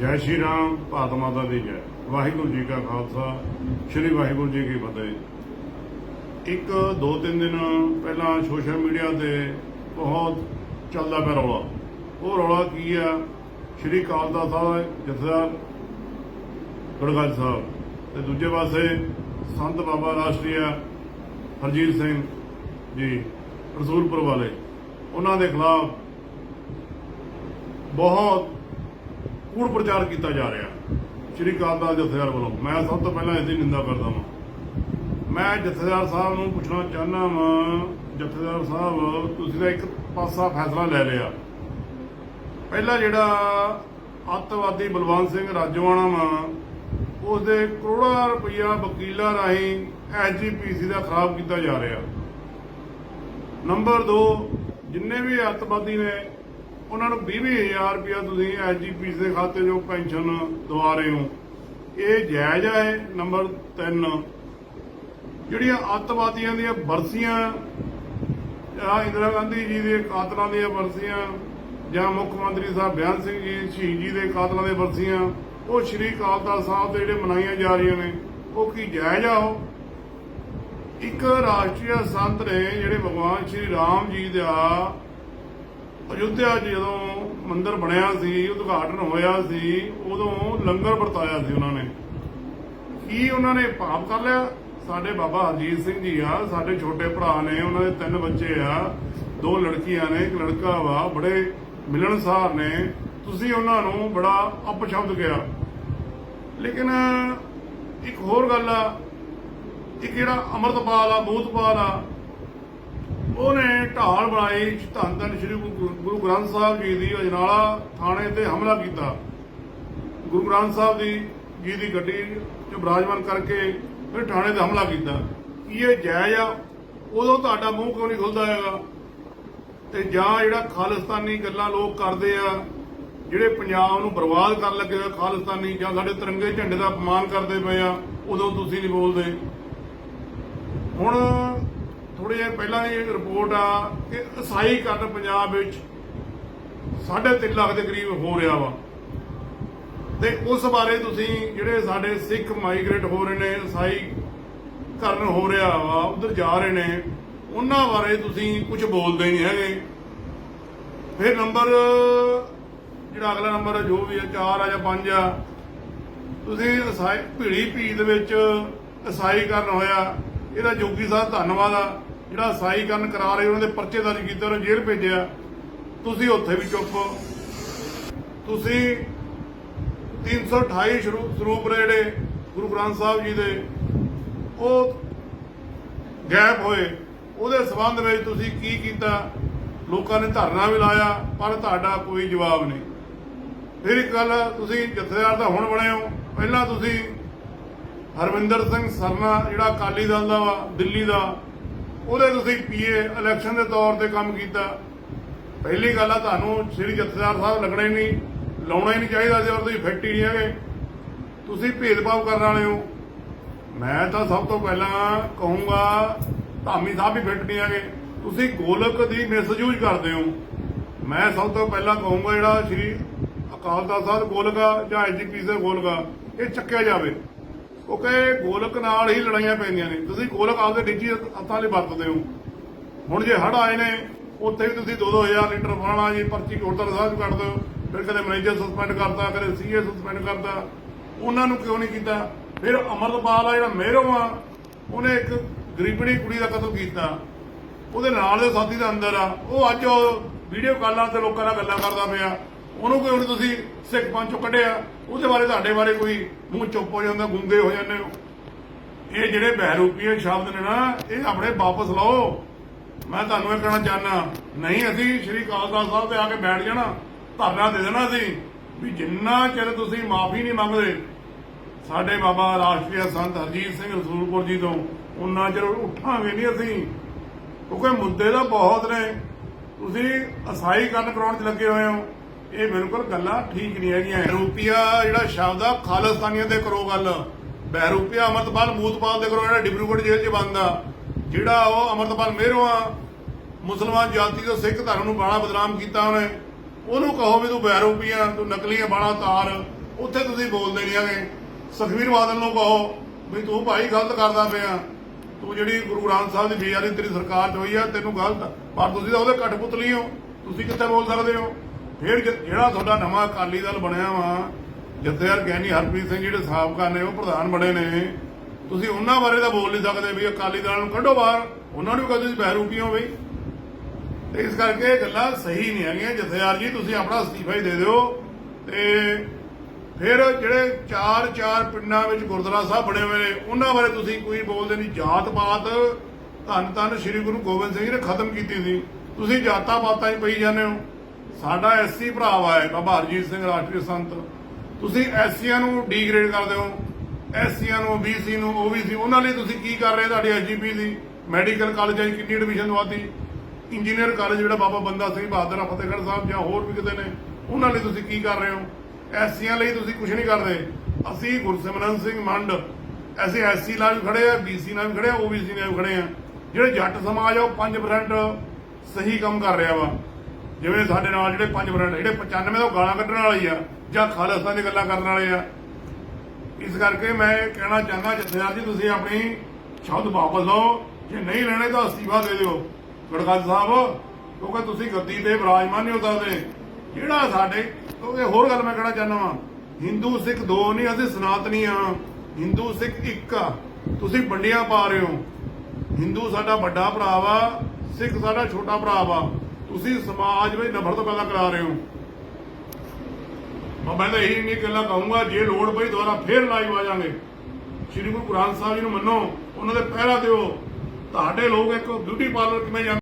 ਜੈ ਸ਼੍ਰੀ ਰਾਮ, ਭਾਰਤ ਮਾਤਾ ਦੀ ਜੈ। ਵਾਹਿਗੁਰੂ ਜੀ ਕਾ ਖਾਲਸਾ, ਸ੍ਰੀ ਵਾਹਿਗੁਰੂ ਜੀ ਕੀ ਫਤਿਹ। ਇੱਕ, ਦੋ, ਤਿੰਨ ਦਿਨ ਪਹਿਲਾਂ ਸੋਸ਼ਲ ਮੀਡੀਆ ਤੇ ਬਹੁਤ ਚੱਲਦਾ ਪਿਆ ਰੌਲਾ। ਉਹ ਰੌਲਾ ਕੀ ਆ? ਸ਼੍ਰੀ ਕਾਲਦਾ ਸਾਹਿਬ ਜਥੇਦਾਰ ਗੜਗੜ ਸਾਹਿਬ। ਤੇ ਦੂਜੇ ਪਾਸੇ ਸੰਤ ਬਾਬਾ ਰਾਸ਼ਟਰੀਆ ਹਰਜੀਤ ਸਿੰਘ ਜੀ, ਰਸੂਲਪੁਰ ਵਾਲੇ। ਉਹਨਾਂ ਦੇ ਖਿਲਾਫ ਬਹੁਤ ਕੂੜ ਪ੍ਰਚਾਰ ਕੀਤਾ ਜਾ ਰਿਹਾ। ਸ਼੍ਰੀ ਅਕਾਲ ਜਥੇਦਾਰ ਵੱਲੋਂ। ਮੈਂ ਸਭ ਤੋਂ ਪਹਿਲਾਂ ਇਸ ਦੀ ਨਿੰਦਾ ਕਰਦਾ ਹਾਂ ਮੈਂ ਜਥੇਦਾਰ ਸਾਹਿਬ ਨੂੰ ਪੁੱਛਣਾ ਚਾਹੁੰਦਾ ਹਾਂ ਜਥੇਦਾਰ ਸਾਹਿਬ, ਤੁਸੀਂ ਤਾਂ ਇੱਕ ਪਾਸਾ ਫੈਸਲਾ ਲੈ ਲਿਆ। ਪਹਿਲਾ ਜਿਹੜਾ ਅੱਤਵਾਦੀ ਬਲਵੰਤ ਸਿੰਘ ਰਾਜੋਆਣਾ ਵਾ ਉਸ ਦੇ ਕਰੋੜਾਂ ਰੁਪਈਆ ਵਕੀਲਾਂ ਰਾਹੀਂ ਐਸਜੀਪੀਸੀ ਦਾ ਖਰਾਬ ਕੀਤਾ ਜਾ ਰਿਹਾ। ਨੰਬਰ 2 ਜਿੰਨੇ ਵੀ ਅੱਤਵਾਦੀ ਨੇ ਉਹਨਾਂ ਨੂੰ 20000 ਰੁਪਇਆ ਤੁਸੀਂ ਐਸਜੀਪੀਸੀ ਦੇ ਖਾਤੇ 'ਚੋਂ ਪੈਨਸ਼ਨ ਦਵਾ ਰਹੇ ਹੋ। ਇਹ ਜਾਇਜ਼ ਹੈ ਨੰਬਰ 3 ਜਿਹੜੀਆਂ ਅੱਤਵਾਦੀਆਂ ਦੀਆਂ ਵਰਸੀਆਂ ਆ ਇੰਦਰਾ ਗਾਂਧੀ ਜੀ ਦੇ ਕਾਤਲਾਂ ਦੀਆਂ ਬਰਸੀਆਂ, ਜਾਂ ਮੁੱਖ ਮੰਤਰੀ ਸਾਹਿਬ ਬਿਆਨ ਸਿੰਘ ਜੀ, ਸ਼ਹੀਦ ਜੀ ਦੇ ਕਾਤਲਾਂ ਦੀਆਂ ਬਰਸੀਆਂ, ਉਹ ਸ਼੍ਰੀ ਅਕਾਲ ਤਖਤ ਸਾਹਿਬ ਦੇ ਜਿਹੜੇ ਮਨਾਈਆਂ ਜਾ ਰਹੀਆਂ ਨੇ, ਉਹ ਕੀ ਜਾਇਜ਼ ਆ ਉਹ? ਇੱਕ ਰਾਸ਼ਟਰੀ ਸੰਤ ਨੇ ਜਿਹੜੇ ਭਗਵਾਨ ਸ਼੍ਰੀ ਰਾਮ ਜੀ ਦਾ ਅਯੁੱਧਿਆ ਜਦੋਂ ਮੰਦਿਰ ਬਣਿਆ ਸੀ, ਉਦਘਾਟਨ ਹੋਇਆ ਸੀ, ਉਦੋਂ ਲੰਗਰ ਵਰਤਾਇਆ ਸੀ ਉਹਨਾਂ ਨੇ। ਕੀ ਉਹਨਾਂ ਨੇ ਪਾਪ ਕਰ ਲਿਆ? ਸਾਡੇ ਬਾਬਾ ਹਰਜੀਤ ਸਿੰਘ ਜੀ ਆ, ਸਾਡੇ ਛੋਟੇ ਭਰਾ ਨੇ, ਉਹਨਾਂ ਦੇ ਤਿੰਨ ਬੱਚੇ ਆ, ਦੋ ਲੜਕੀਆਂ ਨੇ, ਇੱਕ ਲੜਕਾ ਵਾ, ਬੜੇ ਮਿਲਣਸਾਰ ਨੇ। ਤੁਸੀਂ ਉਹਨਾਂ ਨੂੰ ਬੜਾ ਅਪਸ਼ਬਦ ਕਿਹਾ। ਲੇਕਿਨ ਇੱਕ ਹੋਰ ਗੱਲ ਆ, ਇੱਕ ਜਿਹੜਾ ਅਮਰਤਪਾਲ ਆ ਬੂਤਪਾਲ ਆ ਉਹਨੇ ਢਾਲ ਬਣਾਈ ਧੰਨ ਧੰਨ ਸ੍ਰੀ ਗੁਰੂ ਗ੍ਰੰਥ ਸਾਹਿਬ ਜੀ ਦੀ ਅਜਨਾਲਾ ਥਾਣੇ ਤੇ ਹਮਲਾ ਕੀਤਾ। ਗੁਰੂ ਗ੍ਰੰਥ ਸਾਹਿਬ ਦੀ ਜੀ ਦੀ ਗੱਡੀ 'ਚ ਬਰਾਜਮਾਨ ਕਰਕੇ ਫਿਰ ਥਾਣੇ ਤੇ ਹਮਲਾ ਕੀਤਾ। ਕੀ ਇਹ ਜਾਇਜ਼ ਆ? ਉਦੋਂ ਤੁਹਾਡਾ ਮੂੰਹ ਕਿਉਂ ਨਹੀਂ ਖੁੱਲਦਾ ਹੈਗਾ? ਤੇ ਜਾਂ ਜਿਹੜਾ ਖਾਲਿਸਤਾਨੀ ਗੱਲਾਂ ਲੋਕ ਕਰਦੇ ਆ, ਜਿਹੜੇ ਪੰਜਾਬ ਨੂੰ ਬਰਬਾਦ ਕਰਨ ਲੱਗੇ ਹੋਏ ਖਾਲਿਸਤਾਨੀ, ਜਾਂ ਸਾਡੇ ਤਿਰੰਗੇ ਝੰਡੇ ਦਾ ਅਪਮਾਨ ਕਰਦੇ ਪਏ ਆ, ਉਦੋਂ ਤੁਸੀਂ ਨਹੀਂ ਬੋਲਦੇ। ਹੁਣ ਥੋੜੇ ਜਿਹਾ ਪਹਿਲਾਂ ਦੀ ਰਿਪੋਰਟ ਆ ਕਿ ਈਸਾਈ ਕਰਨ ਪੰਜਾਬ ਵਿੱਚ 3.5 ਲੱਖ ਦੇ ਕਰੀਬ ਹੋ ਰਿਹਾ ਵਾ। ਤੇ ਉਸ ਬਾਰੇ ਤੁਸੀਂ ਜਿਹੜੇ ਸਾਡੇ ਸਿੱਖ ਮਾਈਗ੍ਰੇਟ ਹੋ ਰਹੇ ਨੇ ਈਸਾਈ ਕਰਨ ਹੋ ਰਿਹਾ ਵਾ, ਉਧਰ ਜਾ ਰਹੇ ਨੇ, ਉਹਨਾਂ ਬਾਰੇ ਤੁਸੀਂ ਕੁਝ ਬੋਲਦੇ ਨਹੀਂ ਹੈਗੇ। ਫਿਰ ਨੰਬਰ, ਜਿਹੜਾ ਅਗਲਾ ਨੰਬਰ ਜੋ ਵੀ ਹੈ 4 ਆ ਜਾਂ 5 ਆ, ਤੁਸੀਂ ਈਸਾਈ ਭੀੜੀ ਭੀੜ ਦੇ ਵਿੱਚ ਈਸਾਈ ਕਰਨ ਹੋਇਆ, ਇਹਦਾ ਜੋਗੀ ਸਾਹਿਬ ਧੰਨਵਾਦ ਆ। ਜਿਹੜਾ ਈਸਾਈ ਕਰਾ ਰਹੇ, ਉਹਨਾਂ ਦੇ ਪਰਚੇ ਦਰਜ ਕੀਤੇ, ਉਹਨਾਂ ਜੇਲ੍ਹ ਭੇਜਿਆ। ਤੁਸੀਂ ਉੱਥੇ ਵੀ ਚੁੱਪ ਤੁਸੀਂ 328 ਸ਼ਰੂ, ਸਰੂਪ ਨੇ ਜਿਹੜੇ ਗੁਰੂ ਗ੍ਰੰਥ ਸਾਹਿਬ ਜੀ ਦੇ। ਉਹ ਗੈਪ ਹੋਏ। ਉਹਦੇ ਸਬੰਧ ਵਿੱਚ ਤੁਸੀਂ ਕੀ ਕੀਤਾ? ਲੋਕਾਂ ਨੇ ਧਰਨਾ ਵੀ ਲਾਇਆ, ਪਰ ਤੁਹਾਡਾ ਕੋਈ ਜਵਾਬ ਨਹੀਂ। ਫਿਰ ਇੱਕ ਗੱਲ, ਤੁਸੀਂ ਜਥੇਦਾਰ ਦਾ ਹੁਣ ਬਣੇ ਹੋ। ਪਹਿਲਾਂ ਤੁਸੀਂ ਹਰਵਿੰਦਰ ਸਿੰਘ ਸਰਨਾ, ਜਿਹੜਾ ਅਕਾਲੀ ਦਲ ਦਾ ਵਾ, ਦਿੱਲੀ ਦਾ ਉਹਦੇ ਤੁਸੀਂ ਪੀਏ ਇਲੈਕਸ਼ਨ ਦੇ ਤੌਰ ਤੇ ਕੰਮ ਕੀਤਾ। ਪਹਿਲੀ ਗੱਲ ਆ, ਤੁਹਾਨੂੰ ਸ੍ਰੀ ਜਥੇਦਾਰ ਸਾਹਿਬ ਲੱਗਣਾ ਹੀ ਨਹੀਂ, ਲਾਉਣਾ ਹੀ ਨਹੀਂ ਚਾਹੀਦਾ ਸੀ ਔਰ ਤੁਸੀਂ ਫਿੱਟ ਹੀ ਨਹੀਂ ਹੈਗੇ। ਤੁਸੀਂ ਭੇਦਭਾਵ ਕਰਨ ਵਾਲੇ ਹੋ। ਮੈਂ ਤਾਂ ਸਭ ਤੋਂ ਪਹਿਲਾਂ ਕਹੂੰਗਾ, ਧਾਮੀ ਸਾਹਿਬ ਵੀ ਫਿੱਟ ਨਹੀਂ ਹੈਗੇ। ਤੁਸੀਂ ਗੋਲਕ ਦੀ ਮਿਸਯੂਜ਼ ਕਰਦੇ ਹੋ। ਮੈਂ ਸਭ ਤੋਂ ਪਹਿਲਾਂ ਕਹੂੰਗਾ ਜਿਹੜਾ ਸ੍ਰੀ ਅਕਾਲ ਤਖਤ ਸਾਹਿਬ ਗੋਲਕਾ ਜਾਂ ਐਜੀਪੀ ਸਾਹਿਬ ਗੋਲਕਾ ਇਹ ਚੱਕਿਆ ਜਾਵੇ। ਕਿਉਂਕਿ ਗੋਲਕ ਨਾਲ ਹੀ ਲੜਾਈਆਂ ਪੈਂਦੀਆਂ ਨੇ। ਤੁਸੀਂ ਗੋਲਕ ਆਪਦੇ ਨਿੱਜੀ ਹੱਥਾਂ ਲਈ ਵਰਤਦੇ ਹੋ। ਹੁਣ ਜੇ ਹੜ ਆਏ ਨੇ, ਉੱਥੇ ਵੀ ਤੁਸੀਂ 2-2000 ਲੀਟਰ ਫਲਾਣਾ ਜੀ, ਪਰਚੀ ਗੁਰਦੁਆਰਾ ਸਾਹਿਬ 'ਚ ਕੱਢ ਦਿਓ। ਫਿਰ ਕਦੇ ਮੈਨੇਜਰ ਸਸਪੈਂਡ ਕਰਤਾ, ਕਦੇ ਸੀਏ ਸਸਪੈਂਡ ਕਰਤਾ। ਉਹਨਾਂ ਨੂੰ ਕਿਉਂ ਨਹੀਂ ਕੀਤਾ? ਫਿਰ ਅਮਰਪਾਲ ਆ ਜਿਹੜਾ ਮਹਿਰੋਂ ਆ ਉਹਨੇ ਇੱਕ ਗਰੀਬੜੀ ਕੁੜੀ ਦਾ ਕਤਲ ਕੀਤਾ। ਉਹਦੇ ਨਾਲ ਦੇ ਸਾਥੀ ਦੇ ਅੰਦਰ ਆ। ਉਹ ਅੱਜ ਉਹ ਵੀਡੀਓ ਕਾਲਾਂ ਤੇ ਲੋਕਾਂ ਨਾਲ ਗੱਲਾਂ ਕਰਦਾ ਪਿਆ। ਉਹਨੂੰ ਕੋਈ ਨਹੀਂ ਤੁਸੀਂ ਸਿੱਖ ਪੰਚੋਂ ਕੱਢਿਆ, ਉਹਦੇ ਬਾਰੇ ਤੁਹਾਡੇ ਬਾਰੇ ਕੋਈ ਮੂੰਹ ਚੁੱਪ ਹੋ ਜਾਂਦਾ, ਗੁੰਗੇ ਹੋ ਜਾਂਦੇ ਹੋ। ਇਹ ਜਿਹੜੇ ਬਹਿਰੂਪੀਏ ਸ਼ਬਦ ਨੇ ਨਾ, ਇਹ ਆਪਣੇ ਵਾਪਸ ਲਓ। ਮੈਂ ਤੁਹਾਨੂੰ ਇਹ ਕਹਿਣਾ ਚਾਹਨਾ ਨਹੀਂ, ਅਸੀਂ ਸ਼੍ਰੀ ਅਕਾਲ ਸਾਹਿਬ ਤੇ ਆ ਕੇ ਬੈਠ ਜਾਣਾ, ਧਰਨਾ ਦੇ ਦੇਣਾ ਸੀ ਵੀ ਜਿੰਨਾ ਚਿਰ ਤੁਸੀਂ ਮਾਫੀ ਨਹੀਂ ਮੰਗਦੇ, ਸਾਡੇ ਬਾਬਾ ਰਾਸ਼ਟਰੀ ਸੰਤ ਹਰਜੀਤ ਸਿੰਘ ਰਸੂਲਪੁਰ ਜੀ ਤੋਂ ਉਹਨਾਂ ਚਿਰ ਉੱਠਾਂਗੇ ਨਹੀਂ ਅਸੀਂ। ਕਿਉਂਕਿ ਮੁੱਦੇ ਤਾਂ ਬਹੁਤ ਨੇ। ਤੁਸੀਂ ਅਸਾਈ ਕਰਨ ਕਰਾਉਣ 'ਚ ਲੱਗੇ ਹੋਏ ਹੋ। ਇਹ ਬਿਲਕੁਲ ਗੱਲਾਂ ਠੀਕ ਨਹੀਂ ਹੈਗੀਆਂ। ਰੂਪੀਆ ਜਿਹੜਾ ਸ਼ਬਦ ਆ, ਖਾਲਿਸਤਾਨੀਆਂ ਦੇ ਕਰੋ ਗੱਲ। ਬਹਿਰੂਪੀਆ ਅਮਰਤਪਾਲ ਮੂਤਪਾਲ ਦੇ ਕਰੋ ਜਿਹੜਾ ਡਿਬਰੂਗੜ੍ਹ ਜੇਲ੍ਹ 'ਚ ਬੰਦ ਆ। ਜਿਹੜਾ ਉਹ ਅਮਰਤਪਾਲ ਮਹਿਰੋਂ ਆ, ਮੁਸਲਮਾਨ ਜਾਤੀ ਤੋਂ ਸਿੱਖ ਧਰਮ ਨੂੰ ਬਾਣਾ ਬਦਨਾਮ ਕੀਤਾ ਉਹਨੇ। ਉਹਨੂੰ ਕਹੋ ਵੀ ਤੂੰ ਬਹਿਰੂਪੀਆ ਤੂੰ ਨਕਲੀ ਬਾਣਾ ਤਾਰ। ਉੱਥੇ ਤੁਸੀਂ ਬੋਲਦੇ ਨਹੀਂ ਹੈਗੇ। ਸੁਖਵੀਰ ਬਾਦਲ ਨੂੰ ਕਹੋ ਵੀ ਤੂੰ ਭਾਈ ਗਲਤ ਕਰਦਾ ਪਿਆ। ਤੂੰ ਜਿਹੜੀ ਗੁਰੂ ਗ੍ਰੰਥ ਸਾਹਿਬ ਦੀ ਬੇਅਦਬੀ ਤੇਰੀ ਸਰਕਾਰ 'ਚ ਹੋਈ ਆ, ਤੈਨੂੰ ਗਲਤ। ਪਰ ਤੁਸੀਂ ਤਾਂ ਉਹਦੇ ਕਠਪੁਤਲੀ ਹੋ। ਤੁਸੀਂ ਕਿੱਥੇ ਬੋਲ ਸਕਦੇ ਹੋ? ਫਿਰ ਜਿਹੜਾ ਤੁਹਾਡਾ ਨਵਾਂ ਅਕਾਲੀ ਦਲ ਬਣਿਆ ਵਾ, ਜਥੇਦਾਰ ਗਿਆਨੀ ਹਰਪ੍ਰੀਤ ਸਿੰਘ ਜਿਹੜੇ ਸਾਬਕਾ ਨੇ, ਉਹ ਪ੍ਰਧਾਨ ਬਣੇ ਨੇ। ਤੁਸੀਂ ਉਹਨਾਂ ਬਾਰੇ ਤਾਂ ਬੋਲ ਨਹੀਂ ਸਕਦੇ ਵੀ ਅਕਾਲੀ ਦਲ ਨੂੰ ਕੱਢੋ ਬਾਹਰ। ਉਹਨਾਂ ਨੂੰ ਕਦੇ ਕਹੋ ਤੁਸੀਂ ਬਹਿਰੂਪੀ ਹੋ ਬਈ। ਤੇ ਇਸ ਕਰਕੇ ਇਹ ਗੱਲਾਂ ਸਹੀ ਨਹੀਂ ਹੈਗੀਆਂ। ਜਥੇਦਾਰ ਜੀ, ਤੁਸੀਂ ਆਪਣਾ ਅਸਤੀਫਾ ਹੀ ਦੇ ਦਿਓ। ਤੇ ਫਿਰ ਜਿਹੜੇ ਚਾਰ ਚਾਰ ਪਿੰਡਾਂ ਵਿੱਚ ਗੁਰਦੁਆਰਾ ਸਾਹਿਬ ਬਣੇ ਹੋਏ ਨੇ, ਉਹਨਾਂ ਬਾਰੇ ਤੁਸੀਂ ਕੋਈ ਬੋਲਦੇ ਨਹੀਂ। ਜਾਤ ਪਾਤ ਧੰਨ ਧੰਨ ਸ੍ਰੀ ਗੁਰੂ ਗੋਬਿੰਦ ਸਿੰਘ ਜੀ ਨੇ ਖਤਮ ਕੀਤੀ ਸੀ। ਤੁਸੀਂ ਜਾਤਾਂ ਪਾਤਾਂ ਹੀ ਪਈ ਜਾਂਦੇ ਹੋ। ਸਾਡਾ ਐਸਸੀ ਭਰਾਵਾ ਹੈ, ਬਾਬਾ ਹਰਜੀਤ ਸਿੰਘ ਰਾਸ਼ਟਰੀ ਸੰਤ। ਤੁਸੀਂ ਐਸਸੀਆਂ ਨੂੰ ਡੀਗ੍ਰੇਡ ਕਰਦੇ ਹੋ, ਐਸਸੀਆਂ ਨੂੰ ਬੀਸੀ ਨੂੰ ਓਬੀਸੀ ਉਹਨਾਂ ਲਈ ਤੁਸੀਂ ਕੀ ਕਰ ਰਹੇ ਤੁਹਾਡੀ ਐਸਜੀਪੀ ਦੀ? ਮੈਡੀਕਲ ਕਾਲਜਾਂ 'ਚ ਕਿੰਨੀ ਐਡਮਿਸ਼ਨ ਦਵਾਤੀ? ਇੰਜੀਨੀਅਰ ਕਾਲਜ ਜਿਹੜਾ ਬਾਬਾ ਬੰਦਾ ਸਿੰਘ ਬਹਾਦਰ ਫਤਿਹਗੜ੍ਹ ਸਾਹਿਬ ਜਾਂ ਹੋਰ ਵੀ ਕਿਤੇ ਨੇ, ਉਹਨਾਂ ਲਈ ਤੁਸੀਂ ਕੀ ਕਰ ਰਹੇ ਹੋ? ਐਸਸੀਆਂ ਲਈ ਤੁਸੀਂ ਕੁਝ ਨਹੀਂ ਕਰਦੇ। ਅਸੀਂ ਗੁਰਸਿਮਰਨ ਸਿੰਘ ਮੰਡ, ਅਸੀਂ ਐਸਸੀ ਨਾਲ ਵੀ ਖੜੇ ਆ ਬੀਸੀ ਨਾਲ ਵੀ ਖੜੇ ਆ ਓਬੀਸੀ ਨਾਲ ਵੀ ਖੜੇ ਆ। ਜਿਹੜੇ ਜੱਟ ਸਮਾਜ ਆ, ਉਹ 5% ਸਹੀ ਕੰਮ ਕਰ ਰਿਹਾ ਵਾ। ਜਿਵੇਂ ਸਾਡੇ ਨਾਲ ਜਿਹੜੇ 5% ਜਿਹੜੇ 95 ਤੋਂ ਗਾਲਾਂ ਕੱਢਣ ਵਾਲੇ ਆ ਜਾਂ ਖਾਲਿਸਤਾਨ ਦੀ ਗੱਲਾਂ ਕਰਨ ਵਾਲੇ ਆ। ਇਸ ਕਰਕੇ ਮੈਂ ਕਹਿਣਾ ਚਾਹੁੰਦਾ, ਜਥੇਦਾਰ ਜੀ, ਤੁਸੀਂ ਆਪਣੀ ਸ਼ਬਦ ਵਾਪਸ ਲਓ। ਜੇ ਨਹੀਂ ਲੈਣੇ ਤਾਂ ਅਸਤੀਫਾ ਦੇ ਦਿਓ। ਗੜਗੱਜ ਸਾਹਿਬ, ਕਿਉਂਕਿ ਤੁਸੀਂ ਗੱਦੀ ਤੇ ਵਿਰਾਜਮਾਨ ਨਹੀਂ ਹੋ ਸਕਦੇ। ਜਿਹੜਾ ਸਾਡੇ, ਕਿਉਂਕਿ ਹੋਰ ਗੱਲ ਮੈਂ ਕਹਿਣਾ ਚਾਹੁੰਦਾ ਵਾਂ, ਹਿੰਦੂ ਸਿੱਖ ਦੋ ਨਹੀਂ, ਅਸੀਂ ਸਨਾਤਨੀ ਆ। ਹਿੰਦੂ ਸਿੱਖ ਇੱਕ ਆ। ਤੁਸੀਂ ਵੰਡੀਆਂ ਪਾ ਰਹੇ ਹੋ। ਹਿੰਦੂ ਸਾਡਾ ਵੱਡਾ ਭਰਾ ਵਾ, ਸਿੱਖ ਸਾਡਾ ਛੋਟਾ ਭਰਾ ਵਾ। ਤੁਸੀਂ ਸਮਾਜ ਵਿੱਚ ਨਫ਼ਰਤ ਪੈਦਾ ਕਰਾ ਰਹੇ ਹੋ। ਮੈਂ ਤਾਂ ਇਹੀ ਨਹੀਂ ਗੱਲਾਂ ਕਹੂੰਗਾ, ਜੇ ਲੋੜ ਪਈ ਦੁਬਾਰਾ ਫੇਰ ਲਾਈਵ ਆ ਜਾਾਂਗੇ। ਸ਼੍ਰੀ ਗੁਰੂ ਗ੍ਰੰਥ ਸਾਹਿਬ ਜੀ ਨੂੰ ਮੰਨੋ, ਉਹਨਾਂ ਦੇ ਪਹਿਰਾ ਦਿਓ। ਤੁਹਾਡੇ ਲੋਕ ਇੱਕ ਬਿਊਟੀ ਪਾਰਲਰ ਕਿਵੇਂ ਜਾਂਦੇ?